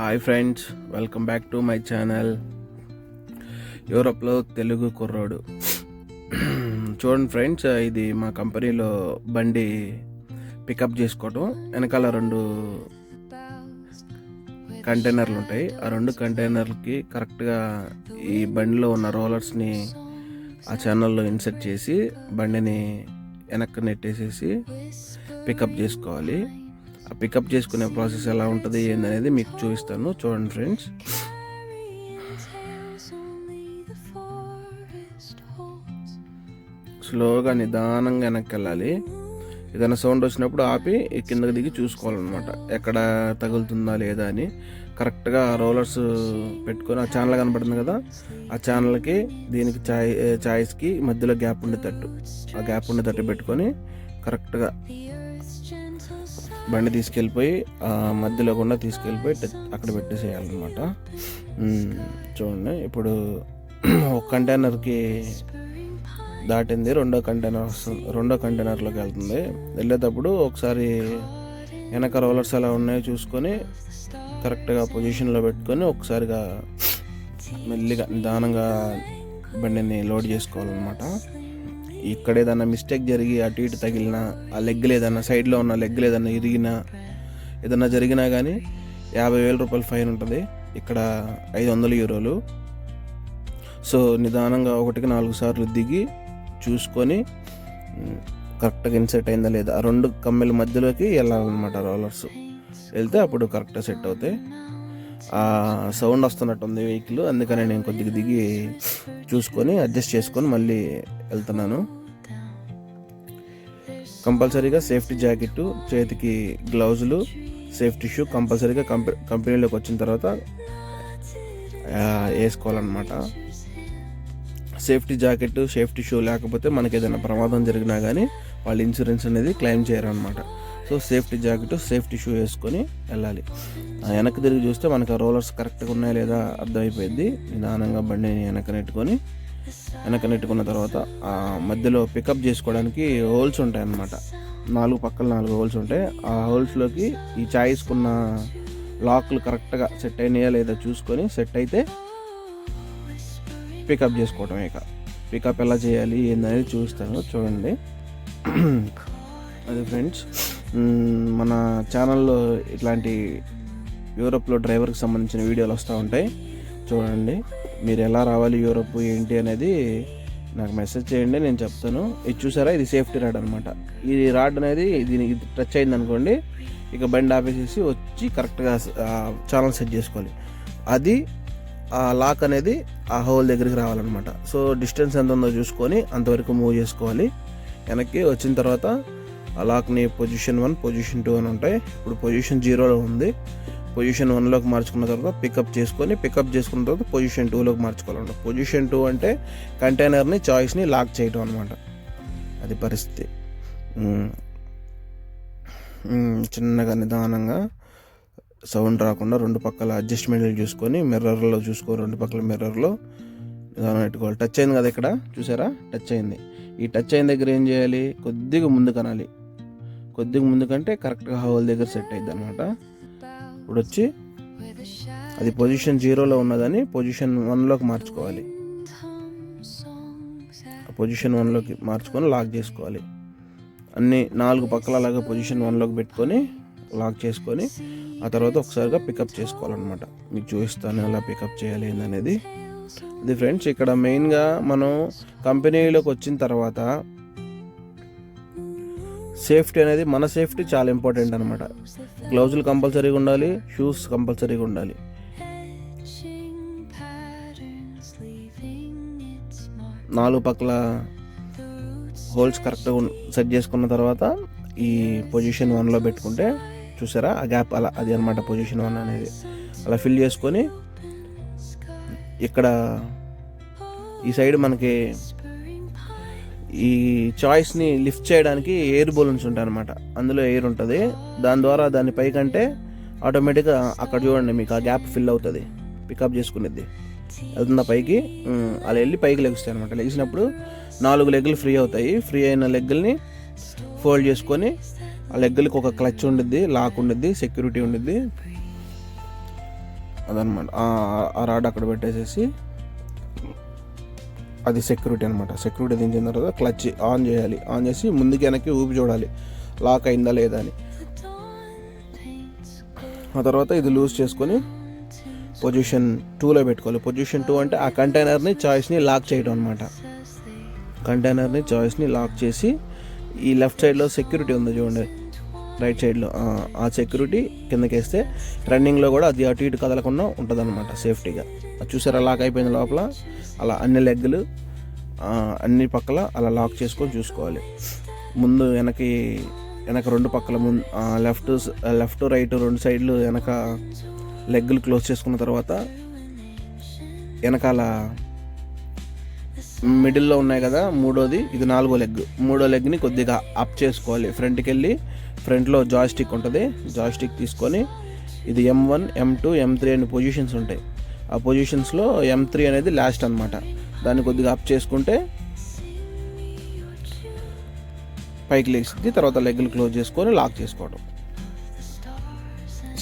Hi friends welcome back to my channel యూరోప్లో తెలుగు కుర్రోడు చూడండి ఫ్రెండ్స్ ఇది మా కంపెనీలో బండి పికప్ చేసుకోవటం. వెనకాల రెండు కంటైనర్లు ఉంటాయి. ఆ రెండు కంటైనర్లకి కరెక్ట్గా ఈ బండిలో ఉన్న రోలర్స్ని ఆ ఛానల్లో ఇన్సర్ట్ చేసి బండిని వెనక్కి నెట్టేసేసి పికప్ చేసుకోవాలి. ఆ పికప్ చేసుకునే ప్రాసెస్ ఎలా ఉంటుంది ఏందనేది మీకు చూపిస్తాను. చూడండి ఫ్రెండ్స్ స్లోగా నిదానంగా వెనక్కి వెళ్ళాలి. ఏదైనా సౌండ్ వచ్చినప్పుడు ఆపి కిందకి దిగి చూసుకోవాలన్నమాట. ఎక్కడ తగులుతుందా లేదా అని. కరెక్ట్గా రోలర్స్ పెట్టుకొని ఆ ఛానల్ కనబడుతుంది కదా ఆ ఛానల్కి దీనికి చాయ్ చాయిస్కి మధ్యలో గ్యాప్ ఉండేటట్టు. ఆ గ్యాప్ ఉండేటట్టు పెట్టుకొని కరెక్ట్గా బండి తీసుకెళ్ళిపోయి మధ్యలో కూడా తీసుకెళ్ళిపోయి అక్కడ పెట్టేసేయాలన్నమాట. చూడండి ఇప్పుడు ఒక కంటైనర్కి దాటింది రెండో కంటైనర్ వస్తుంది రెండో కంటైనర్లోకి వెళ్తుంది. వెళ్ళేటప్పుడు ఒకసారి వెనక రోలర్స్ ఎలా ఉన్నాయో చూసుకొని కరెక్ట్గా పొజిషన్లో పెట్టుకొని ఒకసారిగా మెల్లిగా నిదానంగా బండిని లోడ్ చేసుకోవాలన్నమాట. ఇక్కడ ఏదైనా మిస్టేక్ జరిగి అటు ఇటు తగిలినా ఆ లెగ్గులు ఏదైనా సైడ్లో ఉన్న లెగ్గులు ఏదైనా ఇరిగినా ఏదైనా జరిగినా కానీ యాభై వేల రూపాయలు ఫైన్ ఉంటుంది. ఇక్కడ ఐదు వందల యూరోలు. సో నిదానంగా ఒకటికి నాలుగు సార్లు దిగి చూసుకొని కరెక్ట్గా ఇన్సెట్ అయిందా లేదా? ఆ రెండు కమ్మెల మధ్యలోకి వెళ్ళాలన్నమాట రోలర్స్ వెళ్తే అప్పుడు కరెక్ట్గా సెట్ అవుతాయి. సౌండ్ వస్తున్నట్టుంది వెహికల్ అందుకని నేను కొద్దిగా దిగి చూసుకొని అడ్జస్ట్ చేసుకొని మళ్ళీ వెళ్తున్నాను. కంపల్సరీగా సేఫ్టీ జాకెట్ చేతికి గ్లౌజులు సేఫ్టీ షూ కంపల్సరీగా కంపె కంపెనీలోకి వచ్చిన తర్వాత వేసుకోవాలన్నమాట. సేఫ్టీ జాకెట్ సేఫ్టీ షూ లేకపోతే మనకి ఏదైనా ప్రమాదం జరిగినా కానీ వాళ్ళు ఇన్సూరెన్స్ అనేది claim చేయరనమాట so safety jacket safety shoe వేసుకొని వెళ్ళాలి. ఆ వెనక్కి తిరిగి చూస్తే మనకు ఆ రోలర్స్ కరెక్ట్గా ఉన్నాయా లేదా అర్థమైపోయింది. నిదానంగా బండిని వెనక నెట్టుకొని వెనక నెట్టుకున్న తర్వాత ఆ మధ్యలో పికప్ చేసుకోవడానికి హోల్స్ ఉంటాయి అన్నమాట నాలుగు పక్కల నాలుగు హోల్స్ ఉంటాయి. ఆ హోల్స్లోకి ఈ చాయిస్కున్న లాక్లు కరెక్ట్గా సెట్ అయినాయా లేదా చూసుకొని సెట్ అయితే పికప్ చేసుకోవటం ఇక. పికప్ ఎలా చేయాలి ఏందనేది చూస్తాను. చూడండి. అది ఫ్రెండ్స్ మన ఛానల్లో ఇట్లాంటి యూరోప్లో డ్రైవర్కి సంబంధించిన వీడియోలు వస్తూ ఉంటాయి. చూడండి మీరు ఎలా రావాలి యూరోప్ ఏంటి అనేది నాకు మెసేజ్ చేయండి నేను చెప్తాను. ఇది చూసారా? ఇది సేఫ్టీ రాడ్ అనమాట ఈ రాడ్ అనేది దీనికి టచ్ అయింది అనుకోండి ఇక బండి ఆపేసేసి వచ్చి కరెక్ట్గా ఛానల్ సెట్ చేసుకోవాలి. అది ఆ లాక్ అనేది ఆ హోల్ దగ్గరికి రావాలన్నమాట. సో డిస్టెన్స్ ఎంత ఉందో చూసుకొని అంతవరకు మూవ్ చేసుకోవాలి. వెనక్కి వచ్చిన తర్వాత అలాక్ని పొజిషన్ వన్ పొజిషన్ టూ అని ఉంటాయి. ఇప్పుడు పొజిషన్ జీరోలో ఉంది. పొజిషన్ వన్లోకి మార్చుకున్న తర్వాత పికప్ చేసుకొని పికప్ చేసుకున్న తర్వాత పొజిషన్ టూలోకి మార్చుకోవాలన్నమాట పొజిషన్ టూ అంటే కంటైనర్ని చాయిస్ని లాక్ చేయటం అనమాట అది పరిస్థితి. చిన్నగా నిదానంగా సౌండ్ రాకుండా రెండు పక్కల అడ్జస్ట్మెంట్లు చూసుకొని మిర్రర్లో చూసుకో రెండు పక్కల మిర్రర్లో నిదానం పెట్టుకోవాలి. టచ్ అయింది కదా ఇక్కడ? చూసారా? టచ్ అయింది. ఈ టచ్ అయిన దగ్గర ఏం చేయాలి? కొద్దిగా ముందు కనాలి కొద్దిగా ముందు కంటే కరెక్ట్గా హోల్ దగ్గర సెట్ అయింది అనమాట ఇప్పుడు వచ్చి అది పొజిషన్ జీరోలో ఉన్నదని పొజిషన్ వన్లోకి మార్చుకోవాలి. పొజిషన్ వన్లోకి మార్చుకొని లాక్ చేసుకోవాలి. అన్ని నాలుగు పక్కల అలాగే పొజిషన్ వన్లోకి పెట్టుకొని లాక్ చేసుకొని ఆ తర్వాత ఒకసారిగా పికప్ చేసుకోవాలన్నమాట. మీకు చూపిస్తాను ఎలా పికప్ చేయాలి ఏందనేది. ఇది ఫ్రెండ్స్ ఇక్కడ మెయిన్గా మనం కంపెనీలోకి వచ్చిన తర్వాత సేఫ్టీ అనేది మన సేఫ్టీ చాలా ఇంపార్టెంట్ అనమాట గ్లౌజులు కంపల్సరీగా ఉండాలి షూస్ కంపల్సరీగా ఉండాలి. నాలుగు పక్కల హోల్స్ కరెక్ట్గా సెట్ చేసుకున్న తర్వాత ఈ పొజిషన్ వన్లో పెట్టుకుంటే చూసారా? ఆ గ్యాప్ అలా అది అనమాట పొజిషన్ వన్ అనేది. అలా ఫిల్ చేసుకొని ఇక్కడ ఈ సైడ్ మనకి ఈ చాయిస్ని లిఫ్ట్ చేయడానికి ఎయిర్ బలూన్స్ ఉంటాయి అనమాట అందులో ఎయిర్ ఉంటుంది. దాని ద్వారా దాని పైకంటే ఆటోమేటిక్గా అక్కడ చూడండి మీకు ఆ గ్యాప్ ఫిల్ అవుతుంది. పికప్ చేసుకునేది. వెళ్తుందా పైకి అలా వెళ్ళి పైకి లెగుస్తాయి అనమాట లెగిసినప్పుడు నాలుగు లెగ్గులు ఫ్రీ అవుతాయి. ఫ్రీ అయిన లెగ్గుల్ని ఫోల్డ్ చేసుకొని ఆ లెగ్గులకి ఒక క్లచ్ ఉండిద్ది లాక్ ఉండిద్ది సెక్యూరిటీ ఉండిద్ది. అదనమాట ఆ రాడ్ అక్కడ పెట్టేసేసి అది సెక్యూరిటీ అనమాట సెక్యూరిటీ దించిన తర్వాత క్లచ్ ఆన్ చేయాలి. ఆన్ చేసి ముందుకి వెనక్కి ఊపి చూడాలి. లాక్ అయిందా లేదా అని. ఆ తర్వాత ఇది లూజ్ చేసుకొని పొజిషన్ టూలో పెట్టుకోవాలి. పొజిషన్ టూ అంటే ఆ కంటైనర్ని చాయిస్ని లాక్ చేయడం అనమాట కంటైనర్ని చాయిస్ని లాక్ చేసి ఈ లెఫ్ట్ సైడ్లో సెక్యూరిటీ ఉంది చూడండి. రైట్ సైడ్లో ఆ సెక్యూరిటీ కిందకి వేస్తే రన్నింగ్లో కూడా అది అటు ఇటు కదలకుండా ఉంటుంది అనమాట సేఫ్టీగా. అది చూసారా లాక్ అయిపోయింది లోపల. అలా అన్ని లెగ్గులు అన్ని పక్కల అలా లాక్ చేసుకొని చూసుకోవాలి. ముందు వెనక్కి వెనక రెండు పక్కల ముందు లెఫ్ట్ లెఫ్ట్ రైట్ రెండు సైడ్లు వెనక లెగ్గులు క్లోజ్ చేసుకున్న తర్వాత వెనకాల మిడిల్లో ఉన్నాయి కదా మూడోది ఇది నాలుగో లెగ్ మూడో లెగ్ని కొద్దిగా అప్ చేసుకోవాలి. ఫ్రంట్కి వెళ్ళి ఫ్రంట్లో జాయిస్టిక్ ఉంటుంది. జాయిస్టిక్ తీసుకొని ఇది M one M two M three అనే పొజిషన్స్ ఉంటాయి. ఆ పొజిషన్స్లో ఎం త్రీ అనేది లాస్ట్ అనమాట దాన్ని కొద్దిగా అప్ చేసుకుంటే పైకి లేచింది తర్వాత లెగ్లు క్లోజ్ చేసుకొని లాక్ చేసుకోవడం.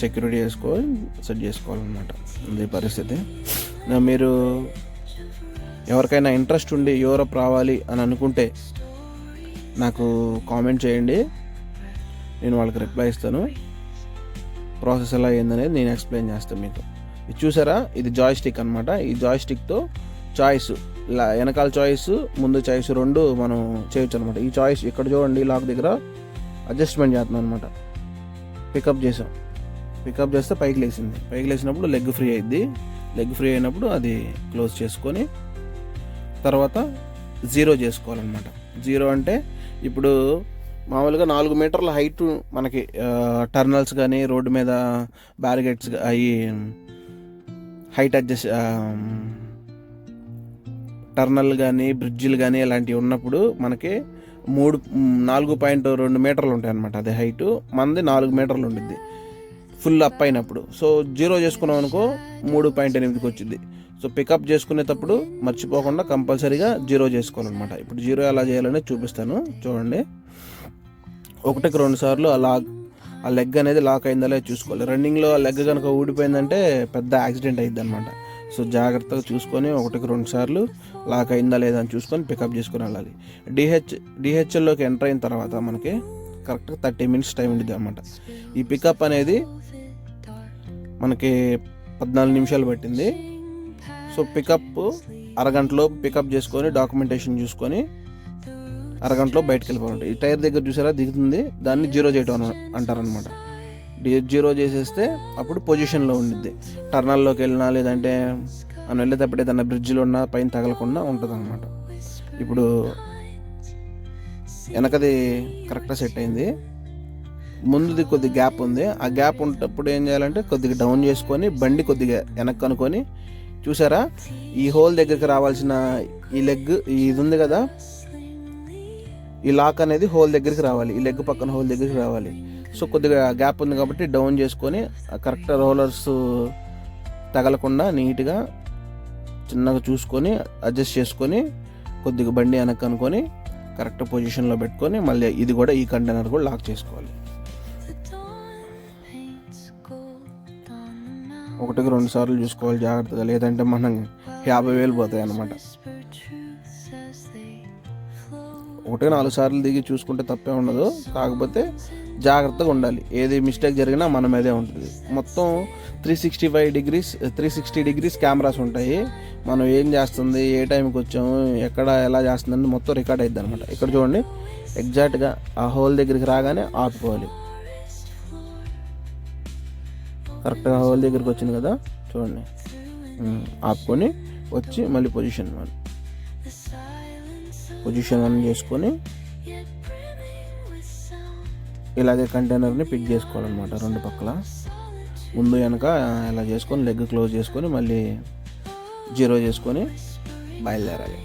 సెక్యూరిటీ చేసుకొని సెట్ చేసుకోవాలన్నమాట. ఇది పరిస్థితి. మీరు ఎవరికైనా ఇంట్రెస్ట్ ఉండి యూరప్ రావాలి అని అనుకుంటే నాకు కామెంట్ చేయండి. నేను వాళ్ళకి రిప్లై ఇస్తాను. ప్రాసెస్ ఎలా అయిందనేది నేను ఎక్స్ప్లెయిన్ చేస్తాను మీకు. ఇది చూసారా? ఇది జాయ్ స్టిక్ అనమాట ఈ జాయ్ స్టిక్తో చాయిస్ ఇలా వెనకాల చాయిస్ ముందు చాయిస్ రెండు మనం చేయొచ్చు అనమాట ఈ చాయిస్ ఇక్కడ చూడండి లాక్ దగ్గర అడ్జస్ట్మెంట్ చేస్తున్నాం అనమాట పికప్ చేసాం పికప్ చేస్తే పైకి లేచింది. పైకి లేచినప్పుడు లెగ్ ఫ్రీ అయింది లెగ్ ఫ్రీ అయినప్పుడు అది క్లోజ్ చేసుకొని తర్వాత జీరో చేసుకోవాలన్నమాట. జీరో అంటే ఇప్పుడు మామూలుగా నాలుగు మీటర్ల హైట్ మనకి టర్నల్స్ కానీ రోడ్డు మీద బ్యారిగేట్స్ అవి హైట్ అడ్జస్ట్ టర్నల్ కానీ బ్రిడ్జిలు కానీ ఇలాంటివి ఉన్నప్పుడు మనకి మూడు నాలుగు పాయింట్ రెండు మీటర్లు ఉంటాయి అనమాట అదే హైట్. మనది నాలుగు మీటర్లు ఉండిద్ది. ఫుల్ అప్ అయినప్పుడు. సో జీరో చేసుకున్నాం అనుకో మూడు పాయింట్ ఎనిమిదికి వచ్చింది సో పికప్ చేసుకునేటప్పుడు మర్చిపోకుండా కంపల్సరీగా జీరో చేసుకోవాలన్నమాట. ఇప్పుడు జీరో ఎలా చేయాలనేది చూపిస్తాను. చూడండి. ఒకటికి రెండు సార్లు ఆ లాక్ ఆ లెగ్ అనేది లాక్ అయిందా లేదా చూసుకోవాలి. రన్నింగ్లో ఆ లెగ్ కనుక ఊడిపోయిందంటే పెద్ద యాక్సిడెంట్ అయ్యిద్ది అనమాట సో జాగ్రత్తగా చూసుకొని ఒకటికి రెండు సార్లు లాక్ అయిందా లేదా అని చూసుకొని పికప్ చేసుకుని వెళ్ళాలి. డిహెచ్ డిహెచ్ఎల్లోకి ఎంటర్ అయిన తర్వాత మనకి కరెక్ట్గా థర్టీ మినిట్స్ టైం ఉంటుంది అనమాట ఈ పికప్ అనేది మనకి పద్నాలుగు నిమిషాలు పట్టింది. సో పికప్ అరగంటలో పికప్ చేసుకొని డాక్యుమెంటేషన్ చూసుకొని అరగంటలో బయటకు వెళ్ళిపోవాలి ఈ టైర్ దగ్గర చూసారా? దిగుతుంది. దాన్ని జీరో చేయటం అంటారనమాట జీరో చేసేస్తే అప్పుడు పొజిషన్లో ఉండిద్ది. టర్నల్లోకి వెళ్ళినా లేదంటే మనం వెళ్ళేటప్పుడు ఏదైనా బ్రిడ్జ్లో ఉన్నా పైన తగలకుండా ఉంటుంది అనమాట ఇప్పుడు వెనకది కరెక్ట్గా సెట్ అయింది. ముందుది కొద్ది గ్యాప్ ఉంది. ఆ గ్యాప్ ఉన్నప్పుడు ఏం చేయాలంటే కొద్దిగా డౌన్ చేసుకొని బండి కొద్దిగా వెనక్కి అనుకొని చూసారా? ఈ హోల్ దగ్గరికి రావాల్సిన ఈ లెగ్ ఇది ఉంది కదా? ఈ లాక్ అనేది హోల్ దగ్గరికి రావాలి ఈ లెగ్ పక్కన హోల్ దగ్గరికి రావాలి. సో కొద్దిగా గ్యాప్ ఉంది కాబట్టి డౌన్ చేసుకొని కరెక్ట్ రోలర్స్ తగలకుండా నీట్గా చిన్నగా చూసుకొని అడ్జస్ట్ చేసుకొని కొద్దిగా బండి వెనక్కి అనుకొని కరెక్ట్ పొజిషన్లో పెట్టుకొని మళ్ళీ ఇది కూడా ఈ కంటైనర్ కూడా లాక్ చేసుకోవాలి. ఒకటికి రెండు సార్లు చూసుకోవాలి జాగ్రత్తగా లేదంటే మనం యాభై వేలు పోతాయి అన్నమాట ఒకటే నాలుగు సార్లు దిగి చూసుకుంటే తప్పే ఉండదు. కాకపోతే జాగ్రత్తగా ఉండాలి. ఏది మిస్టేక్ జరిగినా మన మీదే ఉంటుంది. మొత్తం three sixty five degrees three sixty degrees cameras ఉంటాయి. మనం ఏం చేస్తుంది ఏ టైంకి వచ్చాము ఎక్కడ ఎలా చేస్తుందని మొత్తం రికార్డ్ అవుతుంది అనమాట ఇక్కడ చూడండి ఎగ్జాక్ట్గా ఆ హోల్ దగ్గరికి రాగానే ఆపుకోవాలి కరెక్ట్గా హోల్ దగ్గరికి వచ్చింది కదా చూడండి. ఆపుకొని వచ్చి మళ్ళీ పొజిషన్ మనం పొజిషన్ వన్ చేసుకొని ఇలాగే కంటైనర్ని పిక్ చేసుకోవాలన్నమాట రెండు పక్కల. ముందు వెనక ఇలా చేసుకొని లెగ్ క్లోజ్ చేసుకొని మళ్ళీ జీరో చేసుకొని బయలుదేరాలి.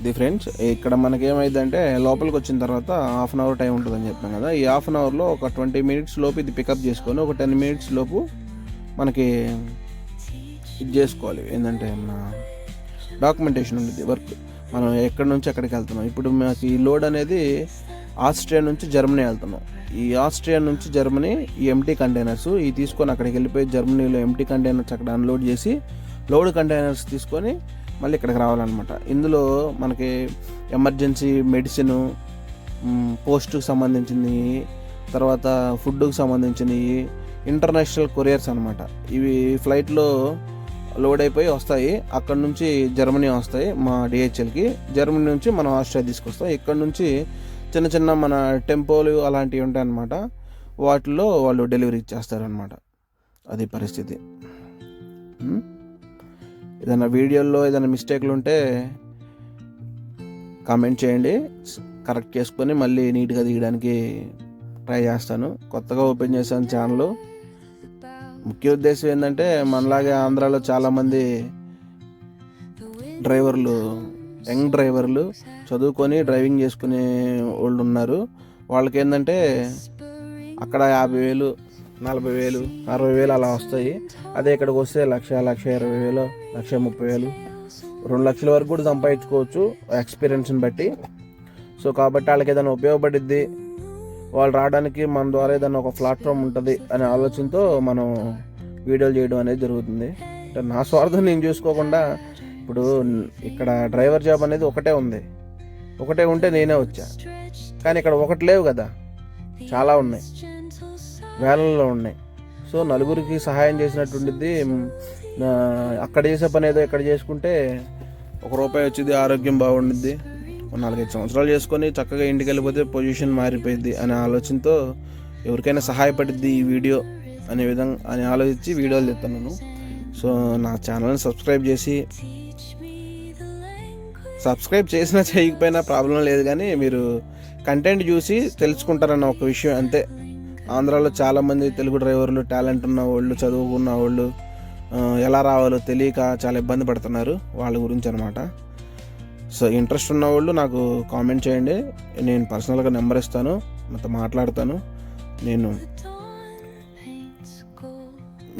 ఇది ఫ్రెండ్స్ ఇక్కడ మనకి ఏమైందంటే లోపలికి వచ్చిన తర్వాత హాఫ్ అన్ అవర్ టైం ఉంటుందని చెప్పాం కదా. ఈ హాఫ్ అన్ అవర్లో ఒక ట్వంటీ మినిట్స్ లోపు ఇది పికప్ చేసుకొని ఒక టెన్ మినిట్స్ లోపు మనకి ఇది చేసుకోవాలి. ఏంటంటే మన డాక్యుమెంటేషన్ ఉంటుంది వర్క్ మనం ఎక్కడి నుంచి ఎక్కడికి వెళ్తున్నాం? ఇప్పుడు మాకు ఈ లోడ్ అనేది ఆస్ట్రియా నుంచి జర్మనీ వెళ్తున్నాం. ఈ ఆస్ట్రియా నుంచి జర్మనీ ఈ ఎంటీ కంటైనర్స్ ఈ తీసుకొని అక్కడికి వెళ్ళిపోయి జర్మనీలో ఎంటీ కంటైనర్స్ అక్కడ అన్లోడ్ చేసి లోడ్ కంటైనర్స్ తీసుకొని మళ్ళీ ఇక్కడికి రావాలన్నమాట. ఇందులో మనకి ఎమర్జెన్సీ మెడిసిన్ పోస్ట్కి సంబంధించినవి తర్వాత ఫుడ్కి సంబంధించినవి ఇంటర్నేషనల్ కొరియర్స్ అనమాట ఇవి ఫ్లైట్లో లోడ్ అయిపోయి వస్తాయి. అక్కడ నుంచి జర్మనీ వస్తాయి మా డిహెచ్ఎల్కి. జర్మనీ నుంచి మనం ఆస్ట్రియా తీసుకొస్తాం. ఇక్కడ నుంచి చిన్న చిన్న మన టెంపోలు అలాంటివి ఉంటాయన్నమాట. వాటిల్లో వాళ్ళు డెలివరీ ఇచ్చేస్తారనమాట అది పరిస్థితి. ఏదైనా వీడియోల్లో ఏదైనా మిస్టేక్లు ఉంటే కామెంట్ చేయండి. కరెక్ట్ చేసుకొని మళ్ళీ నీట్గా తీయడానికి ట్రై చేస్తాను. కొత్తగా ఓపెన్ చేశాను ఛానల్. ముఖ్య ఉద్దేశం ఏంటంటే మనలాగే ఆంధ్రాలో చాలామంది డ్రైవర్లు యంగ్ డ్రైవర్లు చదువుకొని డ్రైవింగ్ చేసుకునే వాళ్ళు ఉన్నారు. వాళ్ళకి ఏంటంటే అక్కడ యాభై వేలు నలభై వేలు అరవై వేలు అలా వస్తాయి. అదే ఇక్కడికి వస్తే లక్ష లక్ష ఇరవై వేలు లక్ష ముప్పై వేలు. రెండు లక్షల వరకు కూడా సంపాదించుకోవచ్చు ఎక్స్పీరియన్స్ని బట్టి. సో కాబట్టి వాళ్ళకి ఏదైనా ఉపయోగపడిద్ది వాళ్ళు రావడానికి మన ద్వారా ఏదైనా ఒక ప్లాట్ఫామ్ ఉంటుంది అనే ఆలోచనతో మనం వీడియోలు చేయడం అనేది జరుగుతుంది. అంటే నా స్వార్థం నేను చూసుకోకుండా ఇప్పుడు ఇక్కడ డ్రైవర్ జాబ్ అనేది ఒకటే ఉంది. ఒకటే ఉంటే నేనే వచ్చా. కానీ ఇక్కడ ఒకటి లేవు కదా. చాలా ఉన్నాయి. వేలల్లో ఉన్నాయి. సో నలుగురికి సహాయం చేసినట్టు అక్కడ చేసే పని ఏదో ఇక్కడ చేసుకుంటే ఒక రూపాయి వచ్చింది ఆరోగ్యం బాగుండిద్ది. నాలుగైదు సంవత్సరాలు చేసుకొని చక్కగా ఇంటికి వెళ్ళిపోతే పొజిషన్ మారిపోయింది అనే ఆలోచనతో ఎవరికైనా సహాయపడిద్ది ఈ వీడియో అనే విధంగా అని ఆలోచించి వీడియోలు తెస్తున్నాను. సో నా ఛానల్ని సబ్స్క్రైబ్ చేసి సబ్స్క్రైబ్ చేసినా చేయకపోయినా ప్రాబ్లం లేదు కానీ మీరు కంటెంట్ చూసి తెలుసుకుంటారన్న ఒక విషయం అంతే. ఆంధ్రాలో చాలామంది తెలుగు డ్రైవర్లు టాలెంట్ ఉన్న వాళ్ళు చదువుకున్న వాళ్ళు ఎలా రావాలో తెలియక చాలా ఇబ్బంది పడుతున్నారు వాళ్ళ గురించి అనమాట సో ఇంట్రెస్ట్ ఉన్న వాళ్ళు నాకు కామెంట్ చేయండి. నేను పర్సనల్గా నెంబర్ ఇస్తాను. మొత్తం మాట్లాడతాను. నేను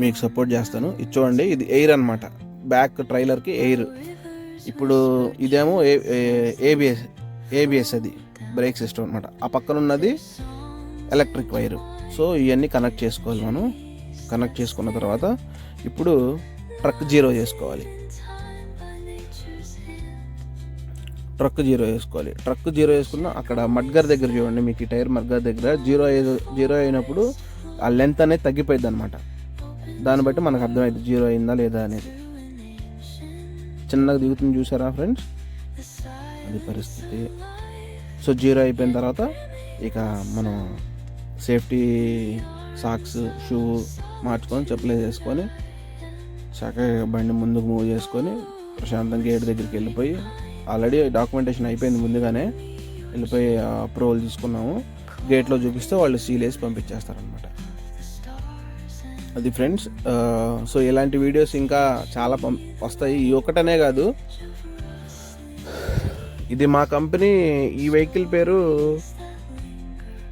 మీకు సపోర్ట్ చేస్తాను. ఇది చూడండి ఇది ఎయిర్ అనమాట బ్యాక్ ట్రైలర్కి ఎయిర్. ఇప్పుడు ఇదేమో ఏబిఎస్ ఏబిఎస్ అది బ్రేక్ సిస్టమ్ అనమాట ఆ పక్కన ఉన్నది ఎలక్ట్రిక్ వైర్. సో ఇవన్నీ కనెక్ట్ చేసుకోవాలి మనం. కనెక్ట్ చేసుకున్న తర్వాత ఇప్పుడు ట్రక్ జీరో చేసుకోవాలి. ట్రక్ జీరో వేసుకోవాలి. ట్రక్ జీరో వేసుకున్న అక్కడ మడ్గర్ దగ్గర చూడండి మీకు ఈ టైర్ మడ్గర్ దగ్గర. జీరో జీరో అయినప్పుడు ఆ లెంత్ అనేది తగ్గిపోయింది అనమాట దాన్ని బట్టి మనకు అర్థమైంది జీరో అయిందా లేదా అనేది. చిన్నగా దిగుతుంది చూసారా ఫ్రెండ్స్? అది పరిస్థితి. సో జీరో అయిపోయిన తర్వాత ఇక మనం సేఫ్టీ సాక్స్ షూ మార్చుకొని చెప్పులు వేసుకొని చక్కగా బండి ముందుకు మూవ్ చేసుకొని ప్రశాంతంగా గేట్ దగ్గరికి వెళ్ళిపోయి ఆల్రెడీ డాక్యుమెంటేషన్ అయిపోయింది ముందుగానే. వెళ్ళిపోయి అప్రూవల్ తీసుకున్నాము. గేట్లో చూపిస్తే వాళ్ళు సీల్ వేసి పంపించేస్తారనమాట అది ఫ్రెండ్స్ సో ఇలాంటి వీడియోస్ ఇంకా చాలా పం వస్తాయి. ఈ ఒక్కటనే కాదు. ఇది మా కంపెనీ ఈ వెహికల్ పేరు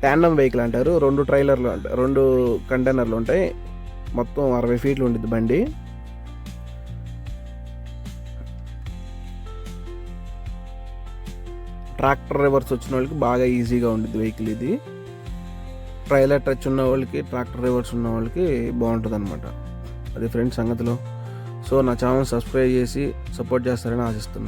ట్యాండమ్ వెహికల్ అంటారు. రెండు ట్రైలర్లు అంటారు రెండు కంటైనర్లు ఉంటాయి. మొత్తం అరవై ఫీట్లు ఉండిద్ది బండి. ట్రాక్టర్ రివర్స్ వచ్చిన వాళ్ళకి బాగా ఈజీగా ఉంటుంది వెహికల్ ఇది. ట్రైలర్ టచ్ ఉన్న వాళ్ళకి ట్రాక్టర్ రివర్స్ ఉన్న వాళ్ళకి బాగుంటుంది అనమాట అది ఫ్రెండ్స్ సంగతిలో. సో నా ఛానల్ సబ్స్క్రైబ్ చేసి సపోర్ట్ చేస్తారని ఆశిస్తున్నాను